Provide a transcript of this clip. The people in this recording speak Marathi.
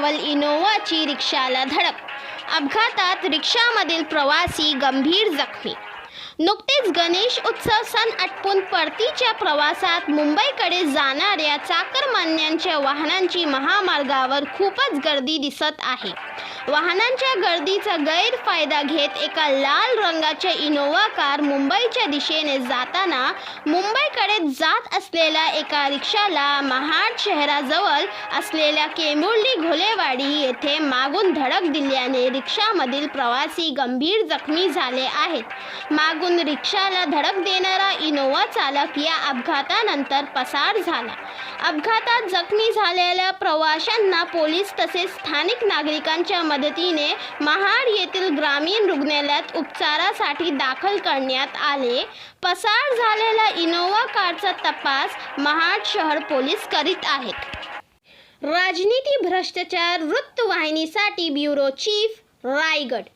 शहराजवळ इनोव्हाची रिक्षाला धडक. अपघातात रिक्षामधील प्रवासी गंभीर जखमी. नुकतेच गणेश उत्सव सण आटपून परतीच्या प्रवासात मुंबईकडे जाणाऱ्या चाकरमान्यांच्या वाहनांची महामार्गावर खूपच गर्दी दिसत आहे. वाहनांच्या गर्दीचा गैरफायदा घेत एका लाल रंगाच्या इनोव्हा कार मुंबईच्या दिशेने जाताना मुंबईकडे जात असलेल्या एका रिक्षाला महाड शहराजवळ असलेल्या केमुर्ली घोलेवाडी येथे मागून धडक दिल्याने रिक्षामधील प्रवासी गंभीर जखमी झाले आहेत. मागून रिक्षाला धडक देणारा इनोवा चालक या अपघातानंतर पसार झाला. अपघातात जखमी झालेल्या प्रवाशांना पोलीस तसेच स्थानिक नागरिकांच्या मदतीने महाड येथील ग्रामीण रुग्णालयात उपचारासाठी दाखल करण्यात आले. पसार झालेल्या इनोवा कारचा तपास महाड शहर पोलीस करीत आहेत. राजनीती भ्रष्टाचार वृत्तवाहिनीसाठी ब्युरो चीफ रायगड